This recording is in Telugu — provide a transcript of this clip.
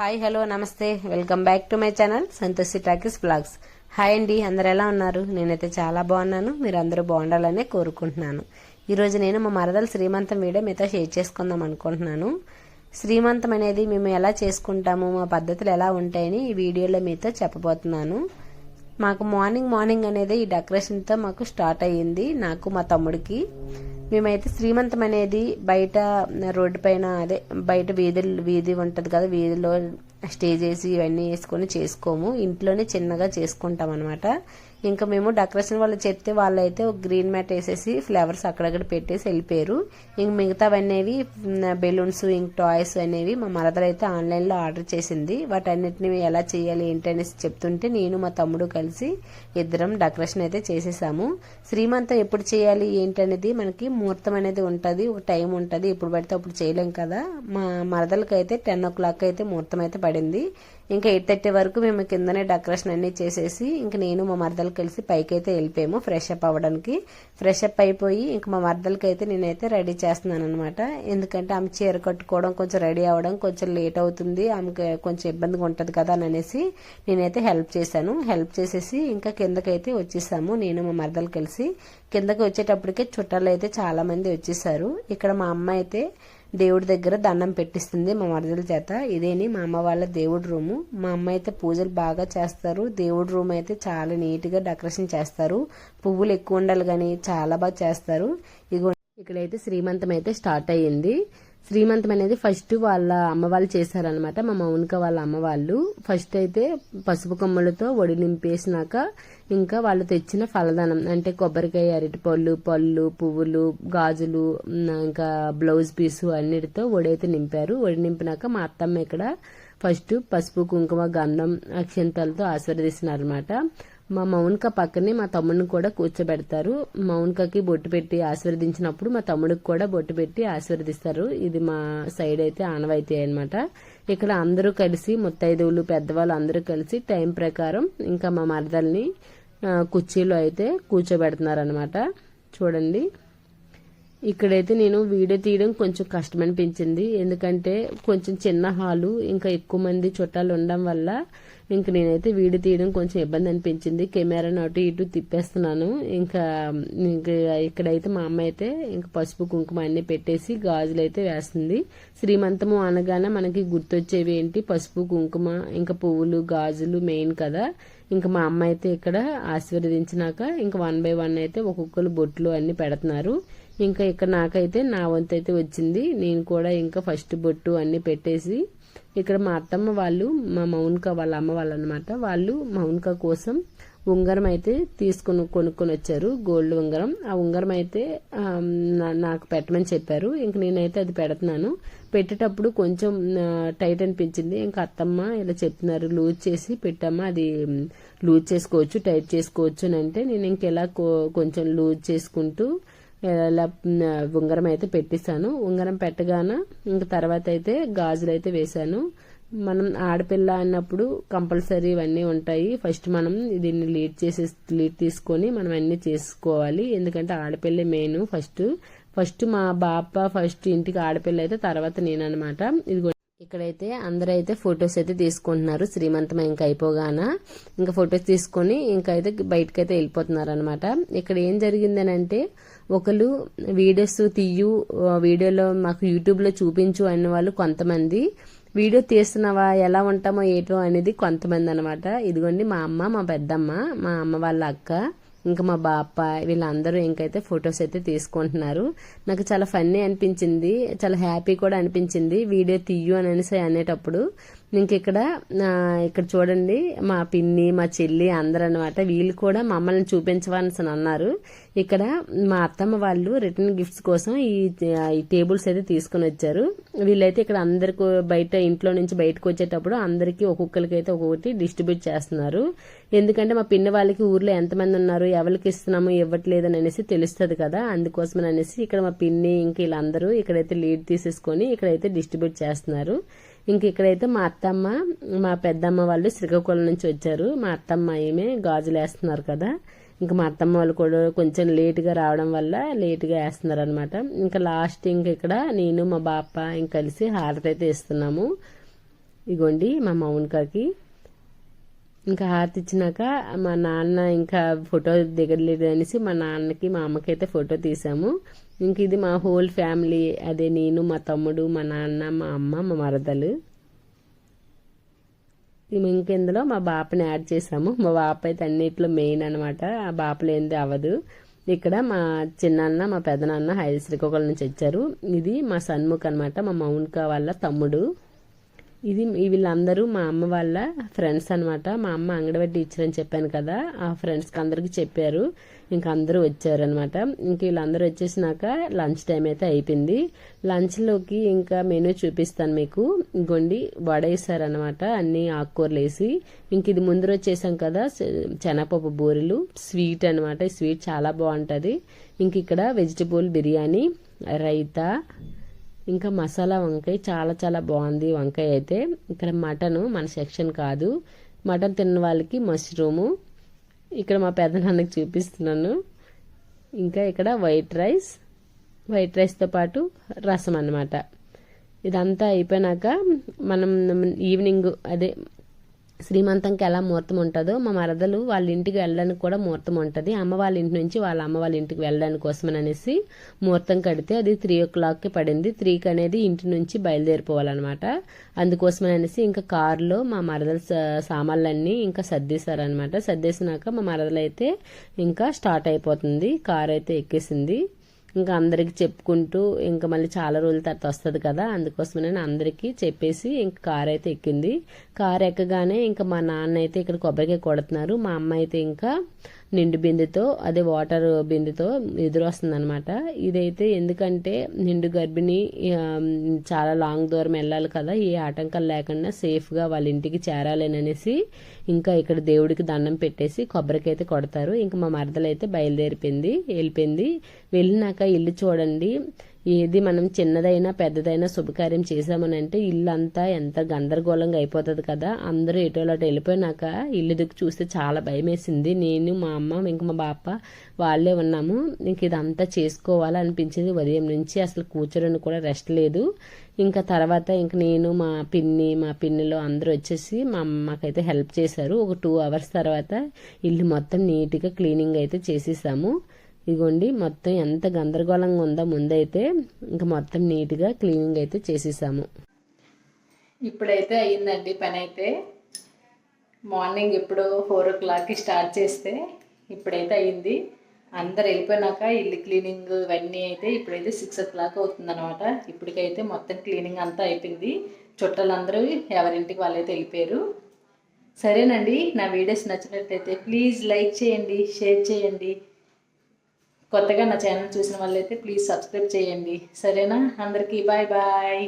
హాయ్ హలో నమస్తే. Welcome back to my channel Santoshi talkies vlogs. Hi అండి అందరు ఎలా ఉన్నారు? నేనైతే చాలా బాగున్నాను. మీరు అందరూ బాగుండాలనే కోరుకుంటున్నాను. ఈరోజు నేను మా మరదల శ్రీమంతం వీడియో మీతో షేర్ చేసుకుందాం అనుకుంటున్నాను. శ్రీమంతం అనేది మేము ఎలా చేసుకుంటాము మా పద్ధతులు ఎలా ఉంటాయని ఈ వీడియోలో మీతో చెప్పబోతున్నాను. మాకు మార్నింగ్ మార్నింగ్ అనేది ఈ డెకరేషన్తో మాకు స్టార్ట్ అయ్యింది నాకు మా తమ్ముడికి. మేమైతే శ్రీమంతం అనేది బయట రోడ్డు పైన అదే బయట వీధి వీధి ఉంటుంది కదా వీధిలో స్టేజ్ వేసి ఇవన్నీ వేసుకొని చేసుకోము. ఇంట్లోనే చిన్నగా చేసుకుంటాం అనమాట ఇంకా మేము డెకరేషన్ వాళ్ళు చెప్తే వాళ్ళైతే ఒక గ్రీన్ మ్యాట్ వేసేసి ఫ్లవర్స్ అక్కడక్కడ పెట్టేసి వెళ్ళిపోయారు. ఇంక మిగతావనేవి బెలూన్స్ ఇంక టాయ్స్ అనేవి మా మరదలు అయితే ఆన్లైన్లో ఆర్డర్ చేసింది. వాటన్నిటిని ఎలా చేయాలి ఏంటి అనేసి చెప్తుంటే నేను మా తమ్ముడు కలిసి ఇద్దరం డెకరేషన్ అయితే చేసేసాము. శ్రీమంతం ఎప్పుడు చేయాలి ఏంటి అనేది మనకి ముహూర్తం అనేది ఉంటుంది ఒక టైం ఉంటుంది. ఇప్పుడు పడితే అప్పుడు చేయలేం కదా. మా మరదలకైతే టెన్ ఓ క్లాక్ అయితే ముహూర్తం అయితే పడింది. ఇంకా ఎయిట్ థర్టీ వరకు మేము కిందనే డెకరేషన్ అన్నీ చేసేసి ఇంకా నేను మా మరదలు కలిసి పైకి అయితే వెళ్ళిపోయాము ఫ్రెష్ అప్ అవ్వడానికి. ఫ్రెష్ అప్ అయిపోయి ఇంకా మా మరదలకి అయితే నేనైతే రెడీ చేస్తున్నాను అనమాట ఎందుకంటే ఆమె చీర కట్టుకోవడం కొంచెం రెడీ అవ్వడం కొంచెం లేట్ అవుతుంది ఆమెకి కొంచెం ఇబ్బందిగా ఉంటుంది కదా అని అనేసి నేనైతే హెల్ప్ చేశాను. హెల్ప్ చేసేసి ఇంకా కిందకైతే వచ్చేసాము నేను మా మరదలు కలిసి. కిందకి వచ్చేటప్పటికే చుట్టాలు అయితే చాలా మంది వచ్చేసారు. ఇక్కడ మా అమ్మ అయితే దేవుడి దగ్గర దండం పెట్టిస్తుంది మా మరదల చేత. ఇదేని మా అమ్మ వాళ్ళ దేవుడి రూము. మా అమ్మ అయితే పూజలు బాగా చేస్తారు. దేవుడి రూమ్ అయితే చాలా నీట్గా డెకరేషన్ చేస్తారు. పువ్వులు ఎక్కువ ఉండాలి కానీ చాలా బాగా చేస్తారు. ఇగో ఇక్కడైతే శ్రీమంతం అయితే స్టార్ట్ అయ్యింది. శ్రీమంతం అనేది ఫస్ట్ వాళ్ళ అమ్మ వాళ్ళు చేశారనమాట మా మౌనిక వాళ్ళ అమ్మ వాళ్ళు. ఫస్ట్ అయితే పసుపు కొమ్మలతో ఒడి నింపేసినాక ఇంకా వాళ్ళు తెచ్చిన ఫలదానం అంటే కొబ్బరికాయ అరటి పళ్ళు పళ్ళు పువ్వులు గాజులు ఇంకా బ్లౌజ్ పీసు అన్నిటితో ఒడి అయితే నింపారు. ఒడి నింపినాక మా అత్తమ్మ ఇక్కడ ఫస్ట్ పసుపు కుంకుమ గంధం అక్షంతాలతో ఆశీర్వదిస్తున్నారు మా మౌనిక పక్కనే మా తమ్ముడిని కూడా కూర్చోబెడతారు. మౌనికకి బొట్టు పెట్టి ఆశీర్వదించినప్పుడు మా తమ్ముడికి కూడా బొట్టు పెట్టి ఆశీర్వదిస్తారు. ఇది మా సైడ్ అయితే ఆనవాయితీ అనమాట ఇక్కడ అందరూ కలిసి ముత్తైదువులు పెద్దవాళ్ళు అందరూ కలిసి టైం ప్రకారం ఇంకా మా మరదల్ని కుర్చీలో అయితే కూర్చోబెడుతున్నారు అనమాట చూడండి. ఇక్కడైతే నేను వీడియో తీయడం కొంచెం కష్టం అనిపించింది ఎందుకంటే కొంచెం చిన్న హాలు ఇంకా ఎక్కువ మంది చుట్టాలు ఉండడం వల్ల ఇంక నేనైతే వీడియో తీయడం కొంచెం ఇబ్బంది అనిపించింది కెమెరాను అటు ఇటు తిప్పేస్తున్నాను. ఇంకా ఇంకా ఇక్కడైతే మా అమ్మ అయితే ఇంకా పసుపు కుంకుమ అన్ని పెట్టేసి గాజులు అయితే వేస్తుంది. శ్రీమంతము అనగానే మనకి గుర్తొచ్చేవి ఏంటి? పసుపు కుంకుమ ఇంకా పువ్వులు గాజులు మెయిన్ కదా. ఇంకా మా అమ్మ అయితే ఇక్కడ ఆశీర్వదించినాక ఇంకా వన్ బై వన్ అయితే ఒక్కొక్కరు బొట్లు అన్ని పెడుతున్నారు. ఇంకా ఇక్కడ నాకైతే నా వంతు అయితే వచ్చింది. నేను కూడా ఇంకా ఫస్ట్ బొట్టు అన్ని పెట్టేసి ఇక్కడ మా అత్తమ్మ వాళ్ళు మా మౌన్క వాళ్ళ అమ్మ వాళ్ళు అనమాట వాళ్ళు మౌన్క కోసం ఉంగరం అయితే తీసుకుని కొనుక్కొని వచ్చారు గోల్డ్ ఉంగరం. ఆ ఉంగరం అయితే నాకు పెట్టమని చెప్పారు. ఇంక నేనైతే అది పెడుతున్నాను. పెట్టేటప్పుడు కొంచెం టైట్ అనిపించింది. ఇంకా అత్తమ్మ ఇలా చెప్తున్నారు లూజ్ చేసి పెట్టమ్మా అది లూజ్ చేసుకోవచ్చు టైట్ చేసుకోవచ్చు అని అంటే నేను ఇంకెలా కొంచెం లూజ్ చేసుకుంటూ ఇలా ఉంగరం అయితే పెట్టిస్తాను. ఉంగరం పెట్టగాన ఇంక తర్వాత అయితే గాజులు అయితే వేశాను. మనం ఆడపిల్ల అన్నప్పుడు కంపల్సరీ ఇవన్నీ ఉంటాయి. ఫస్ట్ మనం దీన్ని లీడ్ చేసే లీడ్ తీసుకొని మనం అన్ని చేసుకోవాలి. ఎందుకంటే ఆడపిల్ల మెయిన్ ఫస్ట్. ఫస్ట్ మా బాప ఫస్ట్ ఇంటికి ఆడపిల్ల అయితే తర్వాత నేననమాట ఇది ఇక్కడైతే అందరూ అయితే ఫొటోస్ అయితే తీసుకుంటున్నారు. శ్రీమంతం ఇంకా అయిపోగాన? ఇంకా ఫొటోస్ తీసుకొని ఇంకా అయితే బయటకైతే వెళ్ళిపోతున్నారు అనమాట ఇక్కడ ఏం జరిగిందని అంటే ఒకరు వీడియోస్ తీయు వీడియోలో మాకు యూట్యూబ్లో చూపించు అన్న వాళ్ళు కొంతమంది వీడియో తీస్తున్నావా ఎలా ఉంటామో ఏటో అనేది కొంతమంది అనమాట ఇదిగోండి మా అమ్మ మా పెద్దమ్మ మా అమ్మ వాళ్ళ అక్క ఇంకా మా బాప వీళ్ళందరూ ఇంకైతే ఫొటోస్ అయితే తీసుకుంటున్నారు. నాకు చాలా ఫన్నీ అనిపించింది చాలా హ్యాపీ కూడా అనిపించింది. వీడియో తీయు అని అనేటప్పుడు ఇంక ఇక్కడ ఇక్కడ చూడండి మా పిన్ని మా చెల్లి అందరు అనమాట వీళ్ళు కూడా మమ్మల్ని చూపించవలసి అన్నారు. ఇక్కడ మా అత్తమ్మ వాళ్ళు రిటర్న్ గిఫ్ట్స్ కోసం ఈ టేబుల్స్ అయితే తీసుకుని వచ్చారు. వీళ్ళైతే ఇక్కడ అందరికి బయట ఇంట్లో నుంచి బయటకు వచ్చేటప్పుడు అందరికీ ఒక్కొక్కరికి అయితే ఒక్కొక్కటి డిస్ట్రిబ్యూట్ చేస్తున్నారు. ఎందుకంటే మా పిన్ని వాళ్ళకి ఊర్లో ఎంతమంది ఉన్నారు ఎవరికి ఇస్తున్నాము ఇవ్వట్లేదు అనేసి తెలుస్తుంది కదా. అందుకోసం అనేసి ఇక్కడ మా పిన్ని ఇంక వీళ్ళందరూ ఇక్కడైతే లీడ్ తీసేసుకొని ఇక్కడైతే డిస్ట్రిబ్యూట్ చేస్తున్నారు. ఇంక ఇక్కడైతే మా అత్తమ్మ మా పెద్దమ్మ వాళ్ళు శ్రీకాకుళం నుంచి వచ్చారు. మా అత్తమ్మ ఏమే గాజులు వేస్తున్నారు కదా. ఇంకా మా అత్తమ్మ వాళ్ళు కూడా కొంచెం లేట్గా రావడం వల్ల లేట్గా వేస్తున్నారు అనమాట ఇంకా లాస్ట్ ఇంక ఇక్కడ నేను మా బాప ఇంక కలిసి హారతి అయితే ఇస్తున్నాము. ఇగోండి మా మౌనికాకి. ఇంకా హారతి ఇచ్చినాక మా నాన్న ఇంకా ఫోటో దిగలేదు అనేసి మా నాన్నకి మా అమ్మకి అయితే ఫోటో తీసాము. ఇంక ఇది మా హోల్ ఫ్యామిలీ. అదే నేను మా తమ్ముడు మా నాన్న మా అమ్మ మా మరదలు. ఇంకెందులో మా బాపని యాడ్ చేసాము. మా బాప అయితే అన్నిట్లో మెయిన్ అనమాట ఆ బాపలు ఏంది అవ్వదు. ఇక్కడ మా చిన్నాన్న మా పెదనాన్న హైదరాబాద్ శ్రీకాకుళం నుంచి వచ్చారు. ఇది మా సన్ముఖ్ అనమాట మా మౌనిక వాళ్ళ తమ్ముడు. ఇది వీళ్ళందరూ మా అమ్మ వాళ్ళ ఫ్రెండ్స్ అనమాట మా అమ్మ అంగడివాడి టీచర్ చెప్పాను కదా ఆ ఫ్రెండ్స్కి అందరికి చెప్పారు. ఇంకా అందరూ వచ్చారనమాట ఇంక వీళ్ళందరూ వచ్చేసినాక లంచ్ టైం అయితే అయిపోయింది. లంచ్లోకి ఇంకా మెనూ చూపిస్తాను మీకు. గొండి వడ వేసారనమాట అన్ని ఆకుకూరలు వేసి. ఇంక ఇది ముందు వచ్చేసాం కదా శనగపప్పు బూరెలు. స్వీట్ అనమాట స్వీట్ చాలా బాగుంటుంది. ఇంక ఇక్కడ వెజిటబుల్ బిర్యానీ రైతా ఇంకా మసాలా వంకాయ చాలా చాలా బాగుంది. వంకాయ అయితే ఇక్కడ మటన్ మన సెక్షన్ కాదు. మటన్ తిన్న వాళ్ళకి మష్రూము. ఇక్కడ మా పెద్దనాన్నకి చూపిస్తున్నాను. ఇంకా ఇక్కడ వైట్ రైస్. వైట్ రైస్తో పాటు రసం అన్నమాట. ఇదంతా అయిపోయినాక మనం ఈవినింగ్ అదే శ్రీమంతంకి ఎలా ముహూర్తం ఉంటుందో మా మరదలు వాళ్ళ ఇంటికి వెళ్ళడానికి కూడా ముహూర్తం ఉంటుంది. అమ్మ వాళ్ళ ఇంటి నుంచి వాళ్ళ అమ్మ వాళ్ళ ఇంటికి వెళ్ళడానికి కోసం అనేసి ముహూర్తం కడితే అది త్రీ ఓ క్లాక్కి పడింది. త్రీకి అనేది ఇంటి నుంచి బయలుదేరిపోవాలన్నమాట. అందుకోసం అనేసి ఇంకా కారులో మా మరదల సామాన్లన్నీ ఇంకా సర్దేశారనమాట సర్దేసినాక మా మరదలైతే ఇంకా స్టార్ట్ అయిపోతుంది. కార్ అయితే ఎక్కేసింది. ఇంకా అందరికి చెప్పుకుంటూ ఇంకా మళ్ళీ చాలా రోజుల తర్వాత వస్తుంది కదా అందుకోసం నేను అందరికీ చెప్పేసి ఇంకా కార్ అయితే ఎక్కింది. కార్ ఎక్కగానే ఇంకా మా నాన్న అయితే ఇక్కడ కొబ్బరికాయ కొడుతున్నారు. మా అమ్మ అయితే ఇంకా నిండు బిందెతో అదే వాటర్ బిందెతో ఎదురొస్తుంది అనమాట ఇదైతే ఎందుకంటే నిండు గర్భిణి చాలా లాంగ్ దూరం వెళ్ళాలి కదా ఏ ఆటంకాలు లేకుండా సేఫ్గా వాళ్ళ ఇంటికి చేరాలేననేసి ఇంకా ఇక్కడ దేవుడికి దండం పెట్టేసి కొబ్బరికైతే కొడతారు. ఇంకా మా మరదలైతే బయలుదేరిపోయింది వెళ్ళిపోయింది. వెళ్ళినాక ఇల్లు చూడండి. ఏది మనం చిన్నదైనా పెద్దదైనా శుభకార్యం చేసామనంటే ఇల్లు అంతా ఎంత గందరగోళంగా అయిపోతుంది కదా. అందరూ ఎటోలాట వెళ్ళిపోయినాక ఇల్లు దిక్కు చూస్తే చాలా భయం వేసింది నేను మా అమ్మ ఇంక మా బాప వాళ్ళే ఉన్నాము. ఇంక ఇదంతా చేసుకోవాలనిపించింది. ఉదయం నుంచి అసలు కూర్చోడానికి కూడా రెస్ట్ లేదు. ఇంకా తర్వాత ఇంక నేను మా పిన్ని మా పిన్నిలో అందరూ వచ్చేసి మా అమ్మకైతే హెల్ప్ చేశారు. ఒక టూ అవర్స్ తర్వాత ఇల్లు మొత్తం నీట్గా క్లీనింగ్ అయితే చేసేసాము. ఇదిగోండి మొత్తం ఎంత గందరగోళంగా ఉందో ముందైతే ఇంకా మొత్తం నీట్గా క్లీనింగ్ అయితే చేసేసాము. ఇప్పుడైతే అయ్యిందండి పని అయితే మార్నింగ్ ఇప్పుడు ఫోర్ ఓ క్లాక్కి స్టార్ట్ చేస్తే ఇప్పుడైతే అయ్యింది. అందరు వెళ్ళిపోయినాక ఇల్లు క్లీనింగ్ ఇవన్నీ అయితే ఇప్పుడైతే సిక్స్ ఓ క్లాక్ అవుతుందన్నమాట. ఇప్పటికైతే మొత్తం క్లీనింగ్ అంతా అయిపోయింది. చుట్టాలందరూ ఎవరింటికి వాళ్ళైతే వెళ్ళిపోయారు. సరేనండి నా వీడియోస్ నచ్చినట్లయితే ప్లీజ్ లైక్ చేయండి షేర్ చేయండి. కొత్తగా నా ఛానల్ చూసిన వాళ్ళైతే ప్లీజ్ సబ్స్క్రైబ్ చేయండి. సరేనా? అందరికీ బాయ్ బాయ్